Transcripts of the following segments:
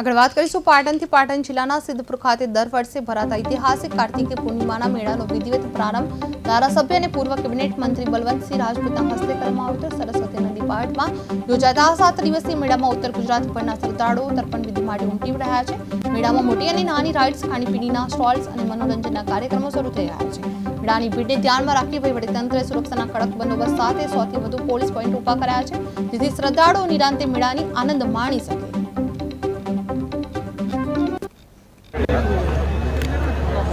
આગળ વાત કરીશું પાટણથી પાટણ જિલ્લાના સિદ્ધપુર ખાતે દર વર્ષે ભરાતા ઐતિહાસિક કાર્તિકી પૂર્ણિમાના મેળાનો વિધિવત પ્રારંભ ધારાસભ્ય અને પૂર્વ કેબિનેટ મંત્રી બલવંતસિંહ રાજપૂતના હસ્તે કરવામાં આવ્યો સરસ્વતી નદી પાઠમાં યોજાતા સાત દિવસીય મેળામાં ઉત્તર ગુજરાત પરના શ્રદ્ધાળુઓ તર્પણ વિધિ માટે ઉમટી રહ્યા છે. મેળામાં મોટી અને નાની રાઇડ્સ ખાણીપીણીના સ્ટોલ્સ અને મનોરંજનના કાર્યક્રમો શરૂ થઈ રહ્યા છે. મેળાની ભીડને ધ્યાનમાં રાખી વહીવટીતંત્રે સુરક્ષાના કડક બંદોબસ્ત સાથે સૌથી વધુ પોલીસ પોઈન્ટ ઊભા કર્યા છે. જેથી શ્રદ્ધાળુઓ નિરાંતે મેળાની આનંદ માણી શકે.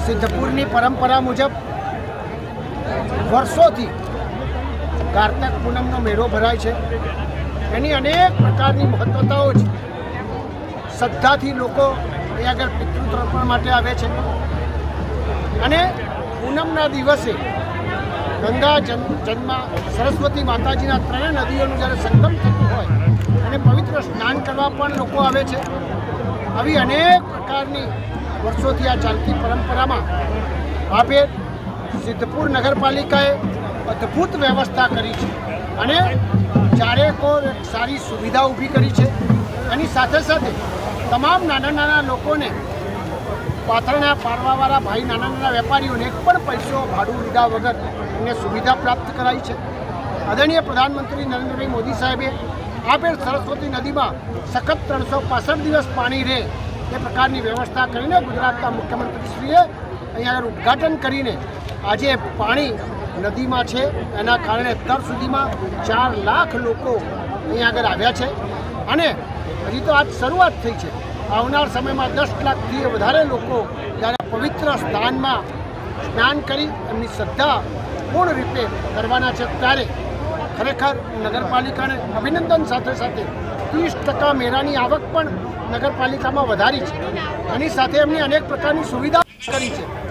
સિદ્ધપુરની પરંપરા મુજબ વર્ષોથી કાર્તક પૂનમનો મેળો ભરાય છે. એની અનેક પ્રકારની મહત્વતાઓ છે. શ્રદ્ધાથી લોકો એ આગળ પિતૃતર્પણ માટે આવે છે. અને પૂનમના દિવસે ગંગા જન્મ સરસ્વતી માતાજીના ત્રણેય નદીઓનું જ્યારે સંગમ થતું હોય અને પવિત્ર સ્નાન કરવા પણ લોકો આવે છે. આવી અનેક પ્રકારની વર્ષોથી આ ચાલતી પરંપરામાં આપે સિદ્ધપુર નગરપાલિકાએ અદ્ભુત વ્યવસ્થા કરી છે અને ચારેકો એક સારી સુવિધા ઊભી કરી છે. એની સાથે સાથે તમામ નાના નાના લોકોને પાથરણા પારવાવાળા ભાઈ નાના નાના વેપારીઓને એક પણ પૈસો ભાડું લીધા વગર એમને સુવિધા પ્રાપ્ત કરાઈ છે. આદરણીય પ્રધાનમંત્રી નરેન્દ્રભાઈ મોદી સાહેબે આપેલ સરસ્વતી નદીમાં સખત ત્રણસો પાસઠ દિવસ પાણી રહે એ પ્રકારની વ્યવસ્થા કરીને ગુજરાતના મુખ્યમંત્રીશ્રીએ અહીંયા આગળ ઉદ્ઘાટન કરીને આજે પાણી નદીમાં છે. એના કારણે અત્યાર સુધીમાં ચાર લાખ લોકો અહીંયા આગળ આવ્યા છે. અને હજી તો આજ શરૂઆત થઈ છે. આવનાર સમયમાં દસ લાખથી વધારે લોકો જ્યારે પવિત્ર સ્થાનમાં સ્નાન કરી એમની શ્રદ્ધા પૂર્ણ રીતે કરવાના છે, ત્યારે ખરેખર નગરપાલિકાને અભિનંદન સાથે સાથે ત્રીસ ટકા મેળાની આવક પણ નગરપાલિકામાં વધારી છે. એની સાથે એમની અનેક પ્રકારની સુવિધા કરી છે.